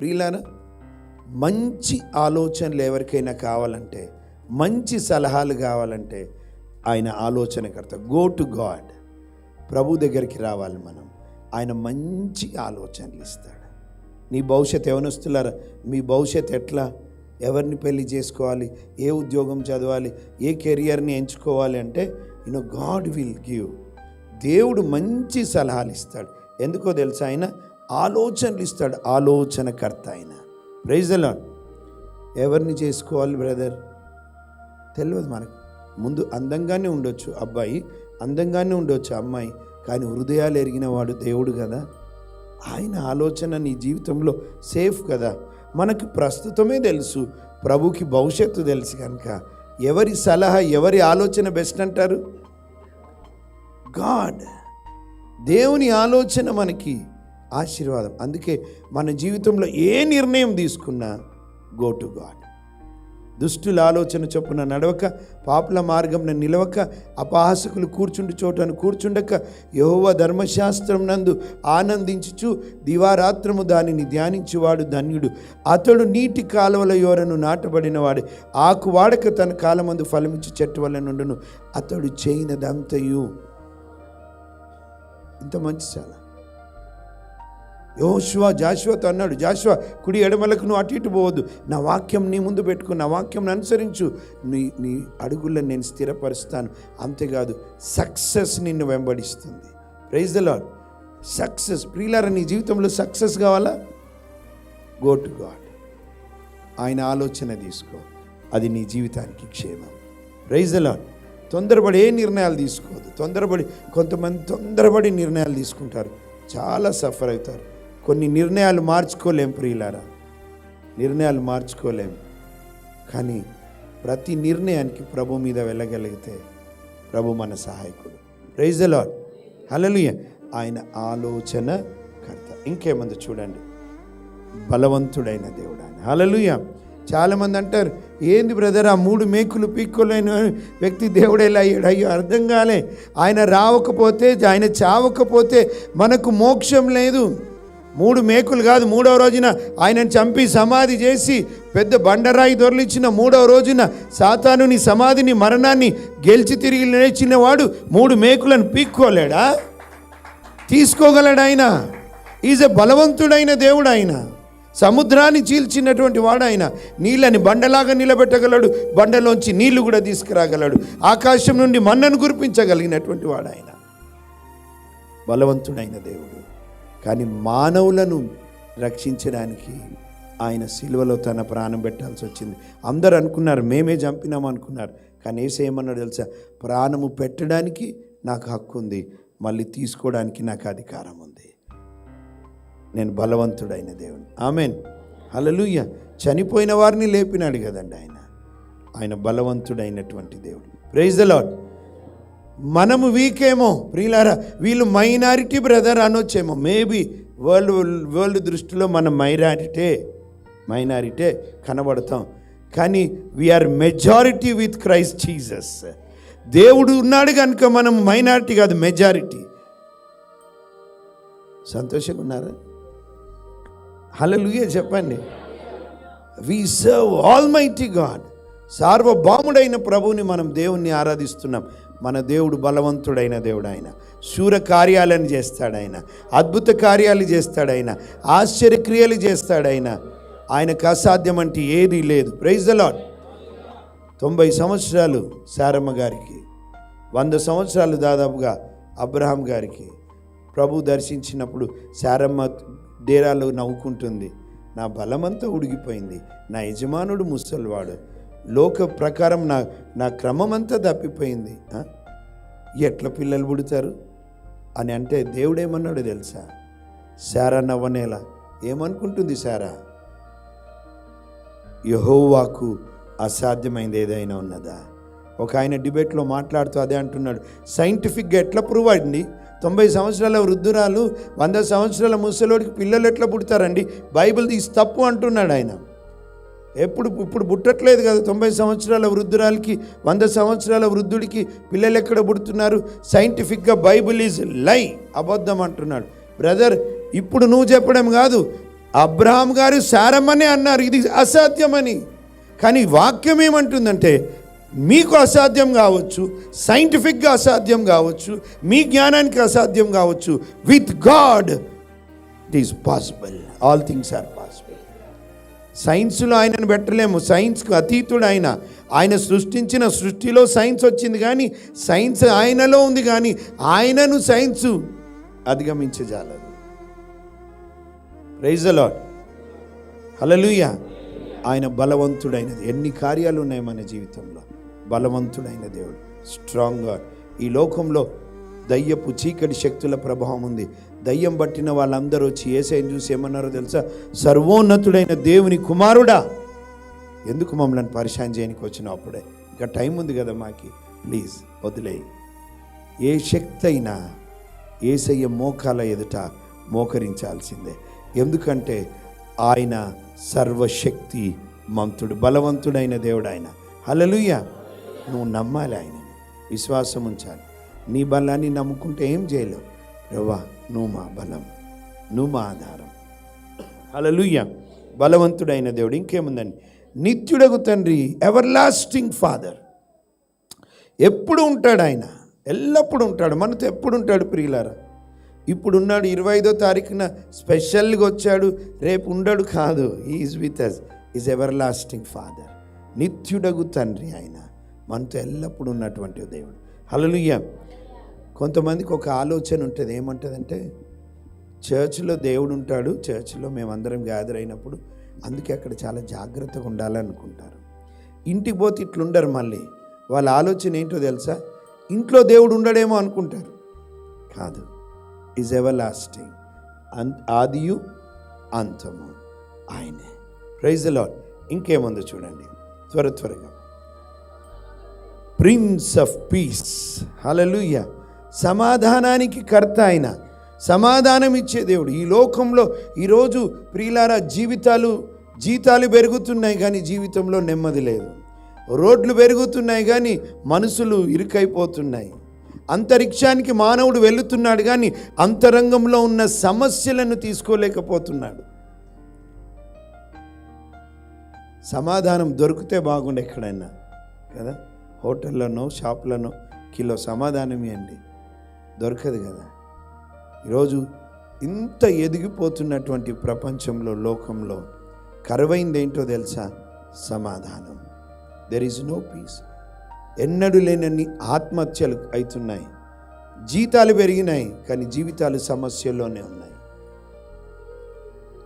ప్రియులారా మంచి ఆలోచనలు ఎవరికైనా కావాలంటే మంచి సలహాలు కావాలంటే ఆయన ఆలోచనకర్త. గో టు గాడ్ ప్రభు దగ్గరికి రావాలి మనం. ఆయన మంచి ఆలోచనలు ఇస్తాడు. నీ భవిష్యత్ ఎవనొస్తున్నారా మీ భవిష్యత్ ఎట్లా? ఎవరిని పెళ్ళి చేసుకోవాలి? ఏ ఉద్యోగం చదవాలి? ఏ కెరియర్ని ఎంచుకోవాలి అంటే యూనో గాడ్ విల్ గివ్ దేవుడు మంచి సలహాలు ఇస్తాడు. ఎందుకో తెలుసా ఆయన? ఆలోచనలు ఇస్తాడు. ఆలోచనకర్త ఆయన. ప్రైజ్ అలాడ్ ఎవరిని చేసుకోవాలి బ్రదర్ తెలియదు మనకు. ముందు అందంగానే ఉండొచ్చు. అబ్బాయి అందంగానే ఉండొచ్చు అమ్మాయి. కానీ హృదయాలు ఎరిగిన వాడు దేవుడు కదా. ఆయన ఆలోచన నీ జీవితంలో సేఫ్ కదా. మనకు ప్రస్తుతమే తెలుసు. ప్రభుకి భవిష్యత్తు తెలుసు కనుక. ఎవరి సలహా ఎవరి ఆలోచన బెస్ట్ అంటారు? గాడ్ దేవుని ఆలోచన మనకి. ఆశీర్వాదం. అందుకే మన జీవితంలో ఏ నిర్ణయం తీసుకున్నా గో టు గాడ్ దుష్టుల ఆలోచన చొప్పున నడవక పాపుల మార్గంన నిలవక అపహాసకులు కూర్చుండి చోటను కూర్చుండక యహోవ ధర్మశాస్త్రం నందు ఆనందించుచు దివారాత్రము దానిని ధ్యానించువాడు ధన్యుడు. అతడు నీటి కాలువల యోరను నాటబడినవాడు. ఆకు వాడక తన కాలమందు ఫలమించి చెట్టు వల్ల నుండును. అతడు చేయనదంతయు. ఇంత మంచి చాలా. యోశువ జాషువతో అన్నాడు జాషువ కుడి ఎడమలకు నువ్వు అటు ఇటు పోవద్దు. నా వాక్యం నీ ముందు పెట్టుకో నా వాక్యం అనుసరించు. నీ నీ అడుగులను నేను స్థిరపరుస్తాను. అంతేకాదు సక్సెస్ నిన్ను వెంబడిస్తుంది. ప్రైజ్ ద లాడ్ సక్సెస్ ప్రియులార నీ జీవితంలో సక్సెస్ కావాలా? గో టు గాడ్ ఆయన ఆలోచన తీసుకో. అది నీ జీవితానికి క్షేమం. ప్రైజ్ ద లాడ్ తొందరపడి ఏ నిర్ణయాలు తీసుకోవద్దు. తొందరపడి కొంతమంది తొందరపడి నిర్ణయాలు తీసుకుంటారు. చాలా సఫర్ అవుతారు. కొన్ని నిర్ణయాలు మార్చుకోలేం ప్రియులారా. నిర్ణయాలు మార్చుకోలేం. కానీ ప్రతి నిర్ణయానికి ప్రభు మీద వెళ్ళగలిగితే ప్రభు మన సహాయకుడు. ప్రైజ్ ద లాడ్ హల్లెలూయా ఆయన ఆలోచన కర్త. ఇంకేమంది చూడండి. బలవంతుడైన దేవుడు ఆయన. హలలుయ చాలామంది అంటారు ఏంది బ్రదర్ ఆ మూడు మేకులు పీక్కోలేని వ్యక్తి దేవుడేలా అయ్యాడు? అయ్యో అర్థం కాలే. ఆయన రావకపోతే ఆయన చావకపోతే మనకు మోక్షం లేదు. మూడు మేకులు కాదు మూడవ రోజున ఆయనను చంపి సమాధి చేసి పెద్ద బండరాయి దొరలిచ్చిన మూడవ రోజున సాతానుని సమాధిని మరణాన్ని గెలిచి తిరిగి లేచిన వాడు మూడు మేకులను పీక్కోలేడా? తీసుకోగలడు ఆయన? ఈజ్ ఎ బలవంతుడైన దేవుడు ఆయన సముద్రాన్ని చీల్చినటువంటి వాడు ఆయన నీళ్ళని బండలాగా నిలబెట్టగలడు బండలోంచి నీళ్ళు కూడా తీసుకురాగలడు. ఆకాశం నుండి మన్నను కురిపించగలిగినటువంటి వాడు ఆయన బలవంతుడైన దేవుడు. కానీ మానవులను రక్షించడానికి ఆయన సిలువలో తన ప్రాణం పెట్టాల్సి వచ్చింది. అందరు అనుకున్నారు మేమే చంపినాం అనుకున్నారు. కానీ ఏసేమన్నాడు తెలుసా? ప్రాణము పెట్టడానికి నాకు హక్కు ఉంది మళ్ళీ తీసుకోవడానికి నాకు అధికారం ఉంది. నేను బలవంతుడైన దేవుని. ఆమెన్. హల్లెలూయా. చనిపోయిన వారిని లేపినాడు కదండి ఆయన. ఆయన బలవంతుడైనటువంటి దేవుడు. ప్రైజ్ ద లాడ్ మనము వీకేమో ప్రియులారా వీళ్ళు మైనారిటీ బ్రదర్ అనొచ్చేమో. మేబీ వరల్డ్ వరల్డ్ దృష్టిలో మనం మైనారిటీ మైనారిటీ కనబడతాం. కానీ we are majority with Christ Jesus దేవుడు ఉన్నాడు కనుక మనం మైనారిటీ కాదు మెజారిటీ సంతోషంగా ఉన్నారా? హలలుయే చెప్పండి. We serve almighty God సార్వభౌముడైన ప్రభువుని మనం దేవుణ్ణి ఆరాధిస్తున్నాం. మన దేవుడు బలవంతుడైన దేవుడు ఆయన శూర కార్యాలను చేస్తాడు ఆయన అద్భుత కార్యాలు చేస్తాడు ఆయన ఆశ్చర్యక్రియలు చేస్తాడు ఆయన ఆయనకు అసాధ్యం అంటే ఏదీ లేదు. ప్రైజ్ ద తొంభై సంవత్సరాలు శారమ్మ గారికి వంద సంవత్సరాలు దాదాపుగా అబ్రహాం గారికి ప్రభు దర్శించినప్పుడు శారమ్మ డేరాలో నవ్వుకుంటుంది. నా బలమంతా ఉడిగిపోయింది. నా యజమానుడు ముసలివాడు. లోక ప్రకారం నా నా క్రమం అంతా తప్పిపోయింది ఎట్లా పిల్లలు పుడతారు? అని అంటే దేవుడేమన్నాడో తెలుసా? సారా నవ్వనేలా. ఏమనుకుంటుంది సారా యహోవాకు అసాధ్యమైంది ఏదైనా ఉన్నదా? ఒక ఆయన డిబేట్లో మాట్లాడుతూ అదే అంటున్నాడు. సైంటిఫిక్గా ఎట్లా ప్రూవ్ అయింది? తొంభై సంవత్సరాల వృద్ధురాలు వంద సంవత్సరాల ముసలోడికి పిల్లలు ఎట్లా పుడతారండి? బైబిల్ తీసి తప్పు అంటున్నాడు ఆయన. ఎప్పుడు ఇప్పుడు పుట్టట్లేదు కదా తొంభై సంవత్సరాల వృద్ధురాలకి వంద సంవత్సరాల వృద్ధుడికి పిల్లలు ఎక్కడ పుడుతున్నారు? సైంటిఫిక్గా బైబిల్ ఈజ్ లై అబద్ధం అంటున్నాడు. బ్రదర్ ఇప్పుడు నువ్వు చెప్పడం కాదు. అబ్రహాం గారు సారమని అన్నారు. ఇది అసాధ్యమని. కానీ వాక్యం ఏమంటుందంటే మీకు అసాధ్యం కావచ్చు సైంటిఫిక్గా అసాధ్యం కావచ్చు మీ జ్ఞానానికి అసాధ్యం కావచ్చు. With God it is possible all things are possible సైన్స్లో ఆయనను పెట్టలేము. సైన్స్కు అతీతుడు ఆయన ఆయన సృష్టించిన సృష్టిలో సైన్స్ వచ్చింది కానీ సైన్స్ ఆయనలో ఉంది కానీ ఆయనను సైన్స్ అధిగమించజాలదు ప్రైజ్ లాడ్ హలలుయ ఆయన బలవంతుడైనది. ఎన్ని కార్యాలు ఉన్నాయి మన జీవితంలో? బలవంతుడైన దేవుడు. స్ట్రాంగ్ గాడ్ ఈ లోకంలో దయ్యపు చీకటి శక్తుల ప్రభావం ఉంది. దయ్యం పట్టిన వాళ్ళందరూ వచ్చి ఏసైని చూసి ఏమన్నారో తెలుసా? సర్వోన్నతుడైన దేవుని కుమారుడా. ఎందుకు మమ్మల్ని పరిశాన్ చేయడానికి వచ్చినావు అప్పుడే? ఇంకా టైం ఉంది కదా మాకి. ప్లీజ్ వదిలేయి. ఏ శక్తి అయినా ఏసయ్య మోకాల ఎదుట మోకరించాల్సిందే. ఎందుకంటే ఆయన సర్వశక్తి మంతుడు బలవంతుడైన దేవుడు ఆయన. హలలుయ్య నువ్వు నమ్మాలి ఆయన విశ్వాసం ఉంచాలి. నీ బలాన్ని నమ్ముకుంటే ఏం చేయలేవు. రవ్వా నువ్వు మా బలం నువ్వు మా ఆధారం. హలలుయ బలవంతుడైన దేవుడు ఇంకేముందండి? నిత్యుడగు తండ్రి ఎవర్ లాస్టింగ్ ఫాదర్ ఎప్పుడు ఉంటాడు ఆయన? ఎల్లప్పుడు ఉంటాడు. మనతో ఎప్పుడు ఉంటాడు ప్రియులారా? ఇప్పుడు ఉన్నాడు ఇరవై ఐదో తారీఖున స్పెషల్గా వచ్చాడు. రేపు ఉండడు కాదు. Is with us is everlasting father నిత్యుడగు తండ్రి ఆయన. మనతో ఎల్లప్పుడు ఉన్నటువంటి దేవుడు. హలలుయ్య కొంతమందికి ఒక ఆలోచన ఉంటుంది. ఏమంటుందంటే చర్చిలో దేవుడు ఉంటాడు చర్చిలో మేమందరం గ్యాదర్ అయినప్పుడు అందుకే అక్కడ చాలా జాగ్రత్తగా ఉండాలనుకుంటారు. ఇంటికి పోతే ఇట్లుండరు మళ్ళీ. వాళ్ళ ఆలోచన ఏంటో తెలుసా? ఇంట్లో దేవుడు ఉండడేమో అనుకుంటారు. కాదు. ఈజ్ ఎవర్ లాస్టింగ్ అన్ ఆదియు అంతము ఆయనే. ప్రైజ్ లాడ్ ఇంకేముందో చూడండి. త్వర త్వరగా. ప్రిన్స్ ఆఫ్ పీస్ హలలుయ సమాధానానికి కర్త ఆయన. సమాధానం ఇచ్చే దేవుడు. ఈ లోకంలో ఈరోజు ప్రియులారా జీవితాలు జీతాలు పెరుగుతున్నాయి కానీ జీవితంలో నెమ్మది లేదు. రోడ్లు పెరుగుతున్నాయి కానీ మనసులు ఇరుకైపోతున్నాయి. అంతరిక్షానికి మానవుడు వెళుతున్నాడు కానీ అంతరంగంలో ఉన్న సమస్యలను తీసుకోలేకపోతున్నాడు. సమాధానం దొరికితే బాగుండు ఎక్కడైనా కదా? హోటల్లోనో షాప్లోనో కిలో సమాధానం ఇవ్వండి. దొరకదు కదా. ఈరోజు ఇంత ఎదిగిపోతున్నటువంటి ప్రపంచంలో లోకంలో కరువైంది ఏంటో తెలుసా? సమాధానం. దెర్ ఈజ్ నో పీస్ ఎన్నడూ లేనన్ని ఆత్మహత్యలు అవుతున్నాయి జీతాలు పెరిగినాయి కానీ జీవితాలు సమస్యల్లోనే ఉన్నాయి.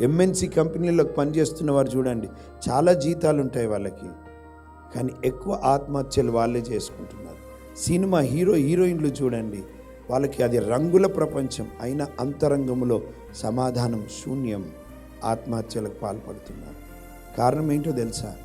ఎంఎన్సి కంపెనీలకు పనిచేస్తున్న వారు చూడండి చాలా జీతాలు ఉంటాయి వాళ్ళకి కానీ ఎక్కువ ఆత్మహత్యలు వాళ్ళే చేసుకుంటున్నారు. సినిమా హీరో హీరోయిన్లు చూడండి వాళ్ళకి అది రంగుల ప్రపంచం అయిన అంతరంగంలో సమాధానం శూన్యం ఆత్మహత్యలకు పాల్పడుతున్నారు. కారణం ఏంటో తెలుసా?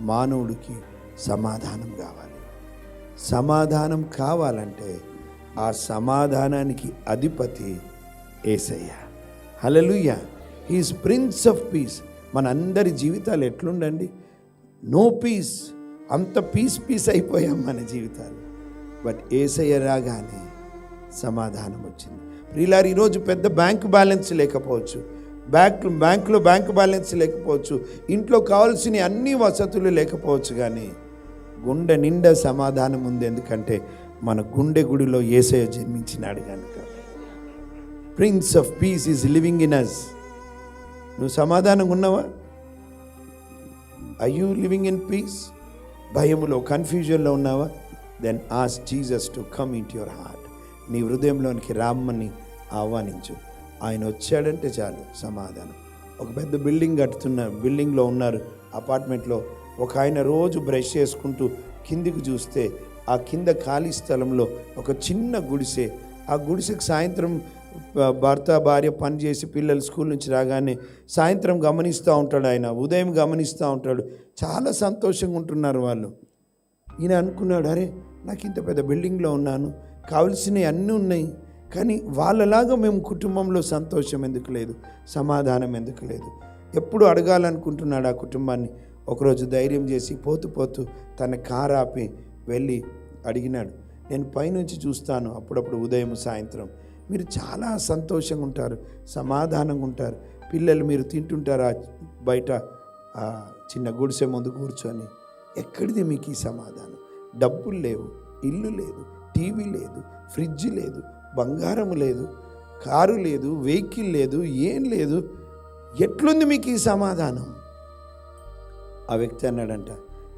మానవుడికి సమాధానం కావాలి. సమాధానం కావాలంటే ఆ సమాధానానికి అధిపతి Yesayya. Hallelujah he's prince of peace. మన అందరి జీవితాలు ఎట్లుండండి? No peace. అంత పీస్ పీస్ అయిపోయాం మన జీవితాలు. బట్ ఏసయ్య రాగానే సమాధానం వచ్చింది. ప్రియులారు ఈరోజు పెద్ద బ్యాంక్ బ్యాలెన్స్ లేకపోవచ్చు. బ్యాంక్ బ్యాంకులో బ్యాంక్ బ్యాలెన్స్ లేకపోవచ్చు. ఇంట్లో కావాల్సిన అన్ని వసతులు లేకపోవచ్చు కానీ గుండె నిండా సమాధానం ఉంది. ఎందుకంటే మన గుండె గుడిలో ఏసయ జన్మించినాడు కనుక. Prince of peace is living in us నువ్వు సమాధానంగా ఉన్నావా? I you living in peace భయములో కన్ఫ్యూజన్లో ఉన్నావా? Then ask Jesus to come in your heart నీ హృదయంలోనికి రామ్మని ఆహ్వానించు. ఆయన వచ్చాడంటే చాలు సమాధానం. ఒక పెద్ద బిల్డింగ్ కట్టుతున్న బిల్డింగ్లో ఉన్నారు అపార్ట్మెంట్లో ఒక ఆయన రోజు బ్రష్ చేసుకుంటూ కిందికి చూస్తే ఆ కింద ఖాళీ స్థలంలో ఒక చిన్న గుడిసె. ఆ గుడిసెకి సాయంత్రం భర్త భార్య పని చేసి పిల్లలు స్కూల్ నుంచి రాగానే సాయంత్రం గమనిస్తూ ఉంటాడు ఆయన ఉదయం గమనిస్తూ ఉంటాడు. చాలా సంతోషంగా ఉంటున్నారు వాళ్ళు. ఈయన అనుకున్నాడు అరే నాకు ఇంత పెద్ద బిల్డింగ్లో ఉన్నాను కావలసినవి అన్నీ ఉన్నాయి. కానీ వాళ్ళలాగా మేము కుటుంబంలో సంతోషం ఎందుకు లేదు? సమాధానం ఎందుకు లేదు? ఎప్పుడు అడగాలనుకుంటున్నాడు ఆ కుటుంబాన్ని? ఒకరోజు ధైర్యం చేసి పోతూ పోతూ తన కారు ఆపి వెళ్ళి అడిగినాడు. నేను పైనుంచి చూస్తాను. అప్పుడప్పుడు ఉదయం సాయంత్రం. మీరు చాలా సంతోషంగా ఉంటారు. సమాధానంగా ఉంటారు. పిల్లలు మీరు తింటుంటారా బయట ఆ, చిన్న గుడిసె ముందు కూర్చొని. ఎక్కడిది మీకు ఈ సమాధానం? డబ్బులు లేవు ఇల్లు లేదు. టీవీ లేదు ఫ్రిడ్జ్ లేదు బంగారం లేదు కారు లేదు వెహికల్ లేదు ఏం లేదు. ఎట్లుంది మీకు ఈ సమాధానం? ఆ వ్యక్తి అన్నాడంట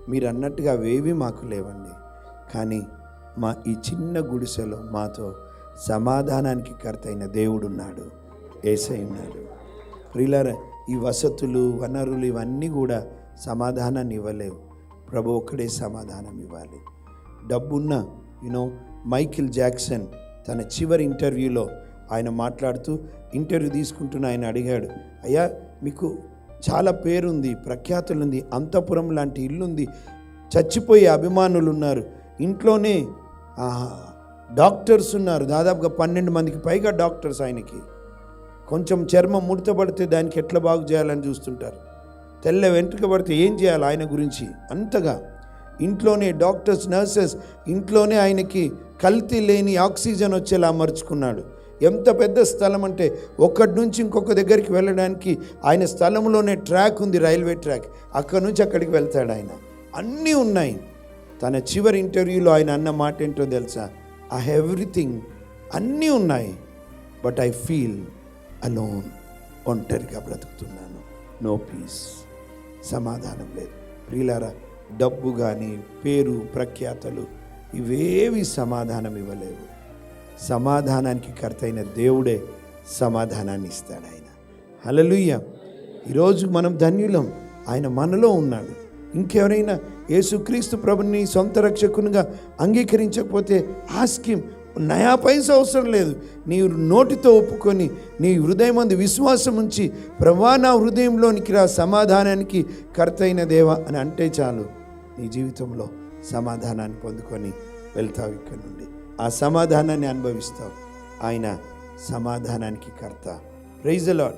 మీరు అన్నట్టుగా అవేవి మాకు లేవండి. కానీ మా ఈ చిన్న గుడిసెలో మాతో సమాధానానికి కర్త అయిన దేవుడు ఉన్నాడు ఏసై ఉన్నాడు. ప్రియులారా ఈ వసతులు వనరులు ఇవన్నీ కూడా సమాధానాన్ని ఇవ్వలేవు. ప్రభు ఒక్కడే సమాధానం ఇవ్వాలి. డబ్బున్న యునో మైకిల్ జాక్సన్ తన చివరి ఇంటర్వ్యూలో ఆయన మాట్లాడుతూ ఇంటర్వ్యూ తీసుకుంటున్న ఆయన అడిగాడు అయ్యా మీకు చాలా పేరుంది ప్రఖ్యాతులుంది అంతపురం లాంటి ఇల్లుంది చచ్చిపోయే అభిమానులు ఉన్నారు ఇంట్లోనే డాక్టర్స్ ఉన్నారు దాదాపుగా పన్నెండు మందికి పైగా డాక్టర్స్ ఆయనకి. కొంచెం చర్మం ముడతపడితే దానికి ఎట్లా బాగు చేయాలని చూస్తుంటారు. తెల్ల వెంట్రుక పడితే ఏం చేయాలి ఆయన గురించి? అంతగా ఇంట్లోనే డాక్టర్స్ నర్సెస్ ఇంట్లోనే ఆయనకి కల్తీ లేని ఆక్సిజన్ వచ్చేలా అమర్చుకున్నాడు. ఎంత పెద్ద స్థలం అంటే ఒక్కటి నుంచి ఇంకొక దగ్గరికి వెళ్ళడానికి ఆయన స్థలంలోనే ట్రాక్ ఉంది రైల్వే ట్రాక్. అక్కడి నుంచి అక్కడికి వెళ్తాడు ఆయన. అన్నీ ఉన్నాయి. తన చివరి ఇంటర్వ్యూలో ఆయన అన్న మాట ఏంటో తెలుసా? ఐ ఎవ్రీథింగ్ అన్నీ ఉన్నాయి బట్ ఐ ఫీల్ అలోన్ ఒంటరిగా బ్రతుకుతున్నాను. నో పీస్ సమాధానం లేదు. ప్రియులారా డబ్బు కానీ పేరు ప్రఖ్యాతలు ఇవేవి సమాధానం ఇవ్వలేవు. సమాధానానికి కర్తైన దేవుడే సమాధానాన్ని ఇస్తాడు ఆయన. హలలుయ్య ఈరోజు మనం ధన్యులం. ఆయన మనలో ఉన్నాడు. ఇంకెవరైనా యేసుక్రీస్తు ప్రభుని సొంత రక్షకునిగా అంగీకరించకపోతే ఆస్కిమ్ నయా పైస అవసరం లేదు. నీ నోటితో ఒప్పుకొని నీ హృదయం అందు విశ్వాసం ఉంచి ప్రభా నా హృదయంలోనికి రా సమాధానానికి కర్తైన దేవా అని అంటే చాలు. నీ జీవితంలో సమాధానాన్ని పొందుకొని వెళ్తావు ఇక్కడ నుండి. ఆ సమాధానాన్ని అనుభవిస్తావు. ఆయన సమాధానానికి కర్త. Praise lord